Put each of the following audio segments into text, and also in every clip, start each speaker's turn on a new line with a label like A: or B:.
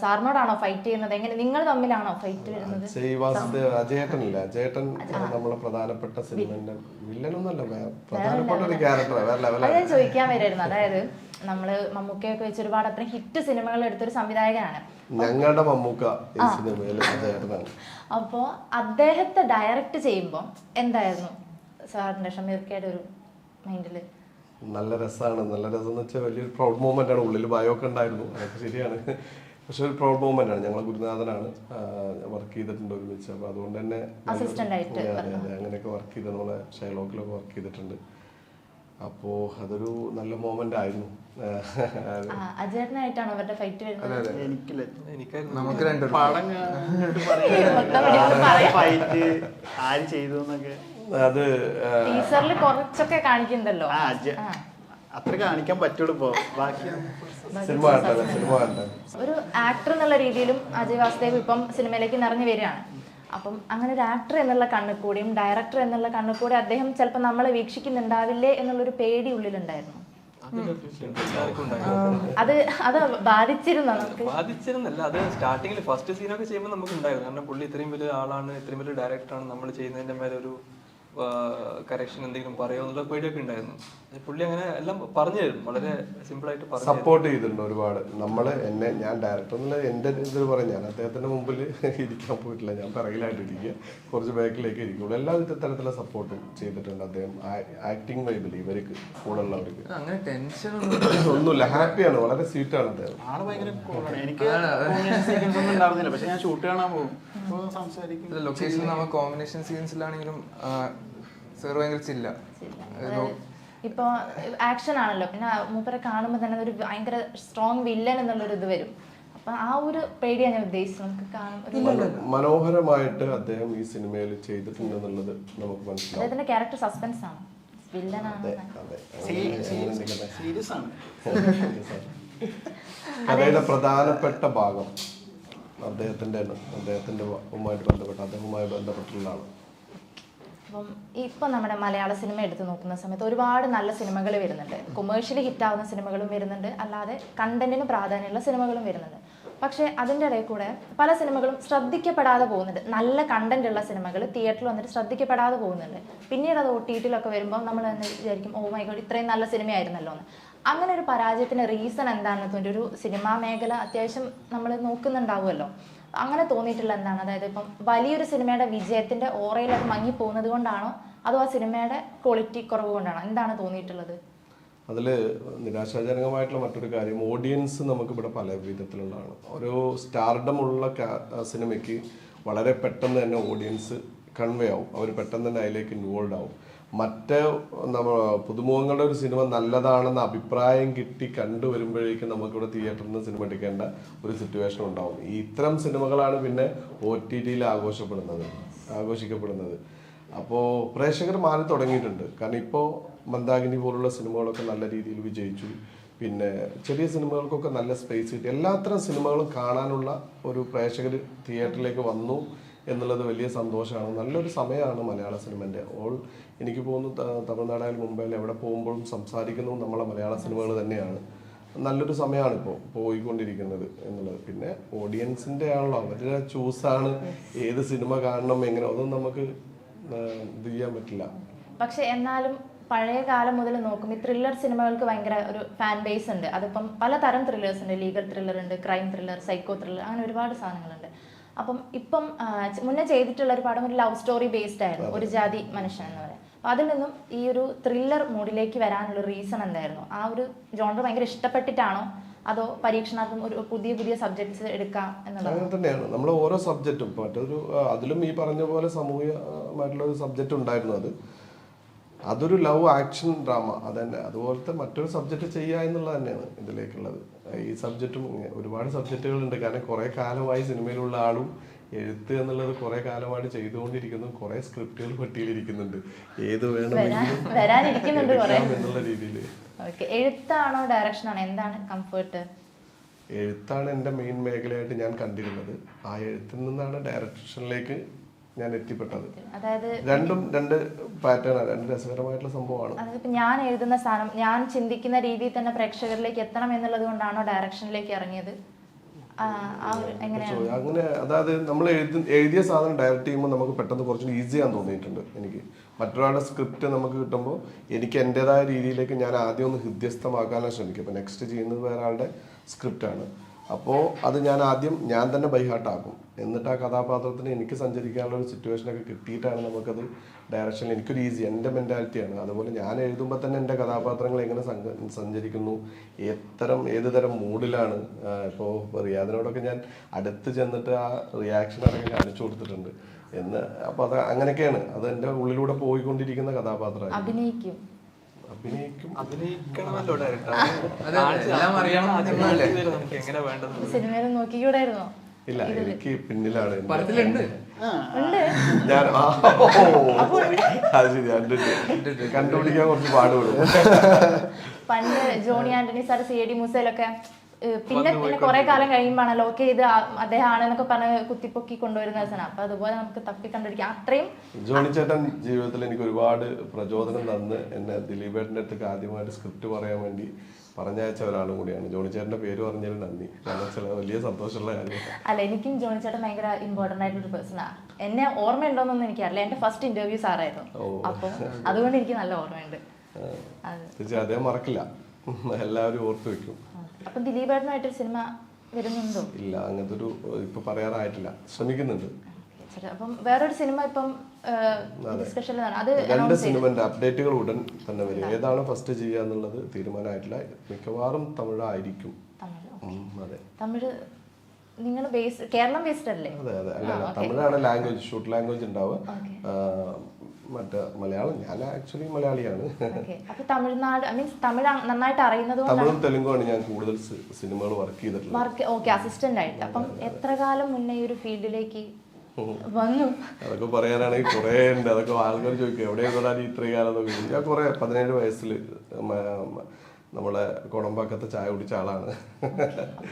A: സാറിനോടാണോ fight ചെയ്യുന്നത്? എങ്ങനെ നിങ്ങൾ തമ്മിലാണോ ഫൈറ്റ് വരുന്നത്?
B: അജയേട്ടനില്ല അജയേട്ടൻ നമ്മളെ പ്രധാനപ്പെട്ട സിനിമന്റെ വില്ലനൊന്നല്ല പ്രധാനപ്പെട്ട ഒരു ക്യാരക്ടർ
A: ചോദിക്കാൻ വരായിരുന്നു. അതായത് നമ്മൾ മമ്മൂക്കയൊക്കെ വെച്ച് ഒരുപാട് അത്രയും ഹിറ്റ് സിനിമകൾ എടുത്തൊരു സംവിധായകനാണ്.
B: ഞങ്ങളുടെ മമ്മൂക്ക
A: അപ്പോൾ അദ്ദേഹത്തെ ഡയറക്റ്റ് ചെയ്യുമ്പോൾ എന്തായിരുന്നു സാറിന്റെ ഷമീർക്കയുടെ ഒരു മൈൻഡിൽ
B: നല്ല രസമാണ് നല്ല രസം എന്ന് വെച്ചാൽ വലിയൊരു പ്രൗഡ് മൂമെന്റ് ആണ്. ഉള്ളിൽ ഭയമൊക്കെ ഉണ്ടായിരുന്നു. അതൊക്കെ ശരിയാണ്. പക്ഷെ ഒരു പ്രൗഡ് മൂവ്മെന്റ് ആണ്. ഞങ്ങളെ ഗുരുനാഥനാണ്. വർക്ക് ചെയ്തിട്ടുണ്ട് ഒരുമിച്ച്. അപ്പൊ അതുകൊണ്ട് തന്നെ. അങ്ങനെയൊക്കെ വർക്ക് ചെയ്ത് നമ്മളെ ഷൈലോക്കിലൊക്കെ വർക്ക് ചെയ്തിട്ടുണ്ട്. അപ്പോ അതൊരു നല്ല മോമെന്റ് ആയിരുന്നു.
A: അജേട്ടനായിട്ടാണോ അവരുടെ ഫൈറ്റ് വരുന്നത്.
C: നമുക്ക്
D: ഫൈറ്റ് ആര് ചെയ്തു എന്നൊക്കെ.
B: അത്
A: ടീച്ചറിൽ കുറച്ചൊക്കെ കാണിക്കുന്നുണ്ടല്ലോ.
D: അത്ര കാണിക്കാൻ പറ്റുള്ളൂ ഇപ്പൊ. ബാക്കി
B: സിനിമ സിനിമ കണ്ടേ
A: ഒരു ആക്ടർ എന്നുള്ള രീതിയിലും അജയ് വാസുദേവ് ഇപ്പം സിനിമയിലേക്ക് നിറഞ്ഞു വരികയാണ്. അപ്പം അങ്ങനെ ഒരു ആക്ടർ എന്നുള്ള കണ്ണിൽ കൂടിയും ഡയറക്ടർ എന്നുള്ള കണ്ണിൽ കൂടി അദ്ദേഹം ചിലപ്പോൾ നമ്മളെ വീക്ഷിക്കുന്നുണ്ടാവില്ലേ എന്നുള്ളൊരു പേടി ഉള്ളിലുണ്ടായിരുന്നു. അത് അത് ബാധിച്ചിരുന്നു നമുക്ക്?
E: ബാധിച്ചിരുന്നല്ല അത് സ്റ്റാർട്ടിങ്ങിൽ ഫസ്റ്റ് സീനൊക്കെ ചെയ്യുമ്പോൾ നമുക്ക് ഉണ്ടായിരുന്നു കാരണം പുള്ളി ഇത്രയും വലിയ ആളാണ് ഇത്രയും വലിയ ഡയറക്ടറാണ് നമ്മൾ ചെയ്യുന്നതിന്റെ മേലെ ഒരു കറക്ഷൻ എന്തെങ്കിലും പറയുമോ എന്നുള്ള പേടിയൊക്കെ ഉണ്ടായിരുന്നു. പുള്ളി അങ്ങനെ എല്ലാം പറഞ്ഞു തരും വളരെ സിമ്പിൾ ആയിട്ട് പറഞ്ഞു
B: സപ്പോർട്ട് ചെയ്തിട്ടുണ്ട് ഒരുപാട്. നമ്മൾ എന്നെ ഞാൻ ഡയറക്ടർ എന്നുള്ള എന്റെ ഇതിൽ പറയും. ഞാൻ അദ്ദേഹത്തിന്റെ മുമ്പിൽ ഇരിക്കാൻ പോയിട്ടില്ല. ഞാൻ പിറകിലായിട്ട് ഇരിക്കുക. കുറച്ച് ബാക്കിലേക്ക് ഇരിക്കുള്ളൂ. എല്ലാ തരത്തിലുള്ള സപ്പോർട്ടും ചെയ്തിട്ടുണ്ട് അദ്ദേഹം. ആക്ടിങ് വൈബിൽ ഇവർക്ക് കൂടെ ഉള്ളവർക്ക്
C: അങ്ങനെ ടെൻഷൻ ഒന്നും
B: ഒന്നുമില്ല. ഹാപ്പിയാണ് വളരെ സ്വീറ്റ് ആണ് അദ്ദേഹം.
D: ആൾ ഭയങ്കര കൂളാണ് എനിക്ക് സീക്വൻസ് ഒന്നും ഉണ്ടായിരുന്നില്ല. പക്ഷെ ഞാൻ ഷൂട്ട് കാണാൻ പോകും.
C: ലൊക്കേഷൻ നമ്മൾ കോമ്പിനേഷൻ സീൻസിലാണെങ്കിലും സാർ ഭയങ്കര ചില്ല.
A: ഇപ്പൊ ആക്ഷൻ ആണല്ലോ. പിന്നെ മൂപ്പരെ കാണുമ്പോൾ തന്നെ ഒരു ഭയങ്കര സ്ട്രോങ് വില്ലൻ എന്നുള്ളൊരു ഇത് വരും. അപ്പൊ ആ ഒരു പേടിയാണ് ഞാൻ ഉദ്ദേശിച്ചത്. നമുക്ക് കാണും
B: മനോഹരമായിട്ട് അദ്ദേഹം ഈ സിനിമയിൽ ചെയ്തിട്ടുണ്ട് എന്നുള്ളത് നമുക്ക് മനസ്സിലാവും.
A: അദ്ദേഹത്തിന്റെ ക്യാരക്ടർ സസ്പെൻസ് ആണ്?
B: കഥയുടെ പ്രധാനപ്പെട്ട ഭാഗം അദ്ദേഹത്തിന്റെ ആണ് അദ്ദേഹത്തിന്റെ ബന്ധപ്പെട്ട അദ്ദേഹവുമായി ബന്ധപ്പെട്ടുള്ളതാണ്
A: അപ്പം ഇപ്പം നമ്മുടെ മലയാള സിനിമ എടുത്ത് നോക്കുന്ന സമയത്ത് ഒരുപാട് നല്ല സിനിമകൾ വരുന്നുണ്ട്. കൊമേഴ്ഷ്യലി ഹിറ്റാവുന്ന സിനിമകളും വരുന്നുണ്ട്. അല്ലാതെ കണ്ടന്റിന് പ്രാധാന്യമുള്ള സിനിമകളും വരുന്നുണ്ട്. പക്ഷേ അതിന്റെ ഇടയിൽ കൂടെ പല സിനിമകളും ശ്രദ്ധിക്കപ്പെടാതെ പോകുന്നുണ്ട്. നല്ല കണ്ടന്റ് ഉള്ള സിനിമകൾ തിയേറ്ററിൽ വന്നിട്ട് ശ്രദ്ധിക്കപ്പെടാതെ പോകുന്നുണ്ട്. പിന്നീട് അത് ഒ ടി ടിയിലൊക്കെ വരുമ്പോൾ നമ്മൾ തന്നെ വിചാരിക്കും ഓ മൈ ഗോഡ് ഇത്രയും നല്ല സിനിമയായിരുന്നല്ലോ എന്ന്. അങ്ങനെ ഒരു പരാജയത്തിന്റെ റീസൺ എന്താണെന്ന് തോന്നി ഒരു സിനിമാ മേഖല അത്യാവശ്യം നമ്മൾ നോക്കുന്നുണ്ടാവുമല്ലോ. അങ്ങനെ തോന്നിയിട്ടുള്ള എന്താണ്? അതായത് ഇപ്പം വലിയൊരു സിനിമയുടെ വിജയത്തിന്റെ ഓറയിൽ അത് മങ്ങി പോകുന്നത് കൊണ്ടാണോ? അതോ ആ സിനിമയുടെ ക്വാളിറ്റി കുറവ് കൊണ്ടാണോ? എന്താണ് തോന്നിയിട്ടുള്ളത്?
B: അതിൽ നിരാശാജനകമായിട്ടുള്ള മറ്റൊരു കാര്യം ഓഡിയൻസ് നമുക്കിവിടെ പല വിധത്തിലുള്ളതാണ്. ഓരോ സ്റ്റാർഡം ഉള്ള കാ- സിനിമയ്ക്ക് വളരെ പെട്ടെന്ന് തന്നെ ഓഡിയൻസ് കൺവേ ആവും അവർ പെട്ടെന്ന് തന്നെ അതിലേക്ക് ഇൻവോൾവ് ആവും. മറ്റ് നമ്മ പുതുമുഖങ്ങളുടെ ഒരു സിനിമ നല്ലതാണെന്ന അഭിപ്രായം കിട്ടി കണ്ടുവരുമ്പോഴേക്കും നമുക്കിവിടെ തിയേറ്ററിൽ നിന്ന് സിനിമ എടുക്കേണ്ട ഒരു സിറ്റുവേഷൻ ഉണ്ടാവും. ഈ ഇത്തരം സിനിമകളാണ് പിന്നെ ഒ ടി ടിയിൽ ആഘോഷപ്പെടുന്നത് ആഘോഷിക്കപ്പെടുന്നത്. അപ്പോൾ പ്രേക്ഷകർ മാറി തുടങ്ങിയിട്ടുണ്ട്. കാരണം ഇപ്പോൾ മന്ദാകിനി പോലുള്ള സിനിമകളൊക്കെ നല്ല രീതിയിൽ വിജയിച്ചു. പിന്നെ ചെറിയ സിനിമകൾക്കൊക്കെ നല്ല സ്പേസ് കിട്ടി. എല്ലാത്തരം സിനിമകളും കാണാനുള്ള ഒരു പ്രേക്ഷകർ തിയേറ്ററിലേക്ക് വന്നു. എന്നുള്ളത് വലിയ സന്തോഷമാണ്. നല്ലൊരു സമയമാണ് മലയാള സിനിമന്റെ. ഓൾ എനിക്ക് പോകുന്നു തമിഴ്നാടായാലും മുംബൈയിൽ എവിടെ പോകുമ്പോഴും സംസാരിക്കുന്നതും നമ്മളെ മലയാള സിനിമകൾ തന്നെയാണ്. നല്ലൊരു സമയമാണ് ഇപ്പോൾ പോയിക്കൊണ്ടിരിക്കുന്നത് എന്നുള്ളത്. പിന്നെ ഓഡിയൻസിന്റെ ആണല്ലോ അവരുടെ ചൂസാണ് ഏത് സിനിമ കാണണം എങ്ങനെ അതൊന്നും നമുക്ക് ഇത് ചെയ്യാൻ പറ്റില്ല.
A: പക്ഷെ എന്നാലും പഴയ കാലം മുതൽ നോക്കും ഈ ത്രില്ലർ സിനിമകൾക്ക് ഭയങ്കര ഒരു ഫാൻ ബേസ് ഉണ്ട്. അതിപ്പം പലതരം ത്രില്ലേഴ്സ് ഉണ്ട്. ലീഗൽ ത്രില്ലർ ഉണ്ട് ക്രൈം ത്രില്ലർ സൈക്കോ ത്രില്ലർ അങ്ങനെ ഒരുപാട് സാധനങ്ങളുണ്ട്. അപ്പം ഇപ്പം മുന്നേ ചെയ്തിട്ടുള്ള ഒരു പടം ഒരു ലവ് സ്റ്റോറി ബേസ്ഡ് ആയിരുന്നു ഒരു ജാതി മനുഷ്യൻ എന്ന് പറയാം. അപ്പൊ അതിൽ നിന്നും ഈ ഒരു ത്രില്ലർ മൂഡിലേക്ക് വരാനുള്ള റീസൺ എന്തായിരുന്നു? ആ ഒരു ജോണർ ഭയങ്കര ഇഷ്ടപ്പെട്ടിട്ടാണോ? അതോ പരീക്ഷണാർത്ഥം ഒരു പുതിയ പുതിയ സബ്ജക്ട്സ് എടുക്കാം എന്നുള്ളത്?
B: അങ്ങനെ തന്നെയാണ്. നമ്മൾ ഓരോ സബ്ജക്റ്റും മറ്റൊരു അതിലും ഈ പറഞ്ഞ പോലെ സാമൂഹികമായിട്ടുള്ള ഒരു സബ്ജക്റ്റ് ഉണ്ടായിരുന്നു അത്. അതൊരു ലവ് ആക്ഷൻ ഡ്രാമ അതന്നെ. അതുപോലത്തെ മറ്റൊരു സബ്ജക്റ്റ് ചെയ്യുക എന്നുള്ളത് തന്നെയാണ് ഇതിലേക്കുള്ളത്. ഈ സബ്ജക്റ്റും ഒരുപാട് സബ്ജക്റ്റുകളുണ്ട് കാരണം കുറേ കാലമായി സിനിമയിലുള്ള ആളും എഴുത്ത് എന്നുള്ളത് കുറെ കാലമായിട്ട് ചെയ്തുകൊണ്ടിരിക്കുന്നു. കുറെ സ്ക്രിപ്റ്റുകൾ പട്ടിയിലിരിക്കുന്നുണ്ട്. ഏത് വേണമെങ്കിലും എന്നുള്ള രീതിയിൽ
A: എഴുത്താണോ ഡയറക്ഷൻ ആണോ? എന്താണ് കംഫർട്ട്
B: എഴുത്താണ് എന്റെ മെയിൻ മേഖലയായിട്ട് ഞാൻ കണ്ടിരുന്നത്. ആ എഴുത്തിൽ നിന്നാണ് ഡയറക്ഷനിലേക്ക് ഞാൻ എത്തിപ്പെട്ടത്. രണ്ടും രണ്ട് പാറ്റേൺ രണ്ട് രസകരമായിട്ടുള്ള സംഭവമാണ്.
A: അതിപ്പോ ഞാൻ എഴുതുന്ന സാധനം ഞാൻ ചിന്തിക്കുന്ന രീതിയിൽ തന്നെ പ്രേക്ഷകരിലേക്ക് എത്തണം എന്നുള്ളത് കൊണ്ടാണോ ഡയറക്ഷനിലേക്ക് ഇറങ്ങിയത്?
B: അങ്ങനെ അതായത് നമ്മൾ എഴുതി എഴുതിയ സാധനം ഡയറക്റ്റ് ചെയ്യുമ്പോൾ നമുക്ക് പെട്ടെന്ന് കുറച്ചുകൂടി ഈസി ആണെന്ന് തോന്നിയിട്ടുണ്ട് എനിക്ക്. മറ്റൊരാളുടെ സ്ക്രിപ്റ്റ് നമുക്ക് കിട്ടുമ്പോൾ എനിക്ക് എന്റെതായ രീതിയിലേക്ക് ഞാൻ ആദ്യം ഒന്ന് ഹൃദ്യസ്ഥമാക്കാനാണ് ശ്രമിക്കുക. അപ്പോൾ നെക്സ്റ്റ് ചെയ്യുന്നത് വേറെ ആളുടെ സ്ക്രിപ്റ്റാണ് അപ്പോൾ അത് ഞാൻ ആദ്യം ഞാൻ തന്നെ ബൈഹാർട്ടാക്കും എന്നിട്ട് ആ കഥാപാത്രത്തിന് എനിക്ക് സഞ്ചരിക്കാനുള്ള ഒരു സിറ്റുവേഷനൊക്കെ കിട്ടിയിട്ടാണ് നമുക്കത് ഡയറക്ഷനിൽ എനിക്കൊരു ഈസി എന്റെ മെന്റാലിറ്റിയാണ് അതുപോലെ ഞാൻ എഴുതുമ്പോൾ തന്നെ എന്റെ കഥാപാത്രങ്ങൾ എങ്ങനെ സഞ്ചരിക്കുന്നു എത്തരം ഏത് തരം മൂഡിലാണ് ഇപ്പോൾ റിയാദിനോടൊക്കെ ഞാൻ അടുത്ത് ചെന്നിട്ട് ആ റിയാക്ഷൻ അടക്കം കാണിച്ചു കൊടുത്തിട്ടുണ്ട്. എന്ന് അപ്പോൾ അത് അങ്ങനെയൊക്കെയാണ്. അത് എന്റെ ഉള്ളിലൂടെ പോയിക്കൊണ്ടിരിക്കുന്ന കഥാപാത്രമാണ്
A: അഭിനയിക്കും.
B: അഭിനയിക്കും.
E: അഭിനയിക്കണമല്ലോ ഡയറക്ടർ? നമുക്ക്? എങ്ങനെ വേണ്ടത്?
A: സിനിമയിൽ നോക്കിക്കൂടായിരുന്നോ?
B: ഇല്ല എനിക്ക് പിന്നിലാണ് ഞാൻ അത് ശരി കണ്ടുപിടിക്കാൻ കുറച്ച് പാടുപെടും.
A: പണ്ട് Johny Antony sir C D മുസയിലൊക്കെ പിന്നെ പിന്നെ കുറെ കാലം കഴിയുമ്പോഴാണല്ലോ ഓക്കെ ഇത് അദ്ദേഹമാണ് എന്നൊക്കെ ആണെന്നൊക്കെ പറഞ്ഞ് കുത്തിപ്പൊക്കി കൊണ്ടുവരുന്ന ദിവസമാണ് അപ്പൊ അതുപോലെ നമുക്ക് തപ്പി കണ്ടുപിടിക്കാം അത്രയും
B: ജോണി ചേട്ടൻ ജീവിതത്തിൽ എനിക്ക് ഒരുപാട് പ്രചോദനം തന്ന് എന്നെ ദിലീപേട്ടന്റെ അടുത്ത് ആദ്യമായിട്ട് സ്ക്രിപ്റ്റ് പറയാൻ വേണ്ടി പറഞ്ഞയച്ച ഒരാളും കൂടിയാണ്. ജോണി ചേട്ടന്റെ പേര് പറഞ്ഞതിൽ നന്ദി. കാരണം ചില വലിയ സന്തോഷമുള്ള കാര്യമാണ്.
A: അല്ല എനിക്കും ജോണി ചേട്ടൻ ഭയങ്കര ഇമ്പോർട്ടന്റ് ആയിട്ടുള്ള ഒരു പേഴ്സൺ പേഴ്സണാ എന്നെ ഓർമ്മയുണ്ടോന്നൊന്നും എനിക്കറിയില്ല. എന്റെ ഫസ്റ്റ് ഇന്റർവ്യൂ സാറായിരുന്നു അപ്പൊ അതുകൊണ്ട് എനിക്ക് നല്ല ഓർമ്മയുണ്ട്.
B: അദ്ദേഹം മറക്കില്ല. എല്ലാവരും ഓർത്തു വെക്കും.
A: അപ്പൊ ദിലീപേട്ടനായിട്ടൊരു സിനിമ വരുന്നുണ്ടോ?
B: ഇല്ല അങ്ങനത്തെ ഒരു ഇപ്പൊ പറയാറായിട്ടില്ല. ശ്രമിക്കുന്നുണ്ട്.
A: ശരി, അപ്പം വേറൊരു സിനിമ ഇപ്പം ഡിസ്കഷനിലാണ് അത്.
B: രണ്ട് സിനിമന്റെ അപ്ഡേറ്റുകൾ ഉടൻ തന്നെ വരും. ഏതാണ് ഫസ്റ്റ് ചെയ്യുക എന്നുള്ളത് തീരുമാനമായിട്ടില്ല. മിക്കവാറും തമിഴായിരിക്കും.
A: തമിഴ് നിങ്ങൾ ബേസ് കേരളം ബേസ്ഡ് അല്ലേ?
B: അതെ അതെ. അല്ല തമിഴാണ് ലാംഗ്വേജ് ഷൂട്ട് ലാംഗ്വേജ് ഉണ്ടാവുക. മറ്റേ മലയാളം ഞാൻ ആക്ച്വലി മലയാളിയാണ്.
A: ഓക്കെ അപ്പൊ തമിഴ്നാട് മീൻസ് തമിഴ് അ- നന്നായിട്ട് അറിയുന്നത്
B: തമിഴും തെലുങ്കുമാണ് ഞാൻ കൂടുതൽ സിനിമകൾ വർക്ക് ചെയ്തിട്ടുള്ളത്.
A: വർക്ക് ഓക്കെ അസിസ്റ്റന്റ് ആയിട്ട്. അപ്പം എത്ര കാലം മുന്നേ ഈ ഒരു ഫീൽഡിലേക്ക് വന്നു?
B: അതൊക്കെ പറയാനാണെങ്കിൽ കുറേ ഉണ്ട്. അതൊക്കെ ആൾക്കാർ ചോദിക്കും എവിടെയാ ഇത്രയും കാലം. ഞാൻ കുറേ പതിനേഴ് വയസ്സിൽ നമ്മളെ കുടമ്പാക്കത്തെ ചായ കുടിച്ച ആളാണ്.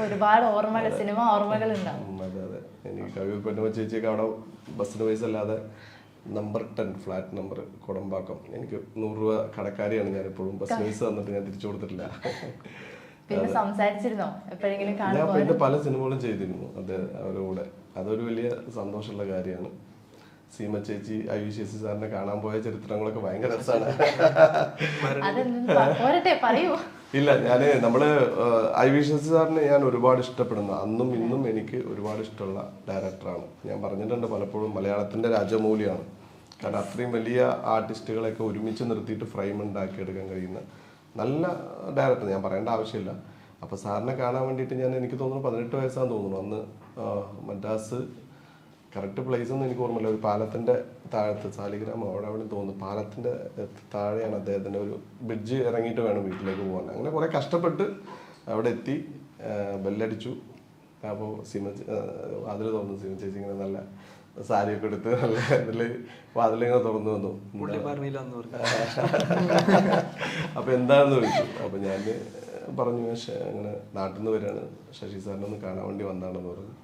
A: ഒരുപാട് ഓർമ്മകൾ സിനിമ ഓർമ്മകൾ
B: അതെ അതെ. എനിക്ക് കവി പെണ്ണുമ്മ ചേച്ചിയൊക്കെ അവിടെ ബസ്സിന് പൈസ അല്ലാതെ number ten flat number Kodambakkam. എനിക്ക് നൂറ് രൂപ കടക്കാരിയാണ് ഞാൻ എപ്പോഴും ബസ് പൈസ തന്നിട്ട് ഞാൻ തിരിച്ചു കൊടുത്തിട്ടില്ല.
A: പിന്നെ സംസാരിച്ചിരുന്നോ? എപ്പോഴെങ്കിലും
B: ഞാൻ പിന്നെ പല സിനിമകളും ചെയ്തിരുന്നു അത് അവരുടെ കൂടെ. അതൊരു വലിയ സന്തോഷമുള്ള കാര്യമാണ്. സീമ ചേച്ചി ഐ വി ശശി സാറിനെ കാണാൻ പോയ ചരിത്രങ്ങളൊക്കെ ഭയങ്കര രസമാണ്. ഇല്ല ഞാൻ നമ്മൾ ഏഹ്, ഐ വി ശശി സാറിനെ ഞാൻ ഒരുപാട് ഇഷ്ടപ്പെടുന്നു. അന്നും ഇന്നും എനിക്ക് ഒരുപാട് ഇഷ്ടമുള്ള ഡയറക്ടറാണ്. ഞാൻ പറഞ്ഞിട്ടുണ്ട് പലപ്പോഴും മലയാളത്തിന്റെ രാജമൗലിയാണ്. കാരണം അത്രയും വലിയ ആർട്ടിസ്റ്റുകളെയൊക്കെ ഒരുമിച്ച് നിർത്തിയിട്ട് ഫ്രെയിം ഉണ്ടാക്കിയെടുക്കാൻ കഴിയുന്ന നല്ല ഡയറക്ടർ ഞാൻ പറയേണ്ട ആവശ്യമില്ല. അപ്പോൾ സാറിനെ കാണാൻ വേണ്ടിയിട്ട് ഞാൻ എനിക്ക് തോന്നുന്നു പതിനെട്ട് വയസ്സാന്ന് തോന്നുന്നു. അന്ന് മദ്രാസ് കറക്റ്റ് പ്ലേസ് ഒന്നും എനിക്ക് ഓർമ്മയില്ല. ഒരു പാലത്തിന്റെ താഴത്ത് സാലിഗ്രാമം അവിടെ അവിടെ തോന്നുന്നു. പാലത്തിന്റെ താഴെയാണ് അദ്ദേഹത്തിന്റെ ഒരു ബ്രിഡ്ജ് ഇറങ്ങിയിട്ട് വേണം വീട്ടിലേക്ക് പോകാൻ. അങ്ങനെ കുറേ കഷ്ടപ്പെട്ട് അവിടെ എത്തി ബെല്ലടിച്ചു അപ്പോൾ സിമ അതിൽ തോന്നുന്നു സിമ ചേച്ചി ഇങ്ങനെ നല്ല സാരിയൊക്കെ എടുത്ത് നല്ല ഇതിൽ വാതിലിങ്ങനെ തുറന്നു വന്നു. അപ്പൊ എന്താണെന്ന് ചോദിച്ചു. അപ്പൊ ഞാൻ പറഞ്ഞു "ശ- അങ്ങനെ നാട്ടിൽ നിന്ന് വരികയാണ് ശശി സാറിനെ ഒന്ന് കാണാൻ വേണ്ടി വന്നാണെന്ന് പറഞ്ഞു.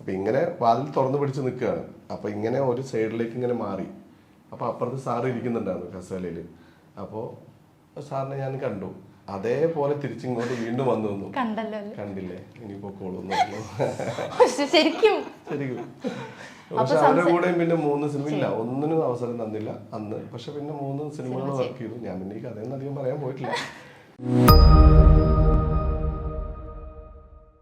B: അപ്പൊ ഇങ്ങനെ വാതിൽ തുറന്നു പിടിച്ച് നിൽക്കുകയാണ് അപ്പൊ ഇങ്ങനെ ഒരു സൈഡിലേക്ക് ഇങ്ങനെ മാറി. അപ്പൊ അപ്പുറത്ത് സാറ് ഇരിക്കുന്നുണ്ടായിരുന്നു കസേലയിൽ അപ്പോൾ സാറിനെ ഞാൻ കണ്ടു. അതേപോലെ തിരിച്ചിങ്ങോട്ട് വീണ്ടും വന്നു വന്നു
A: കണ്ടല്ലോ?
B: കണ്ടില്ലേ ഇനി പൊക്കോളൂ
A: ശരിക്കും.
B: ശരിക്കും. പക്ഷെ അവരുടെ കൂടെയും പിന്നെ മൂന്ന് സിനിമ ഇല്ല. ഒന്നിനും അവസരം തന്നില്ല അന്ന്. പക്ഷെ പിന്നെ മൂന്ന് സിനിമകൾ വർക്ക് ചെയ്തു. ഞാൻ പിന്നെ ഈ കഥയൊന്നും അധികം പറയാൻ പോയിട്ടില്ല.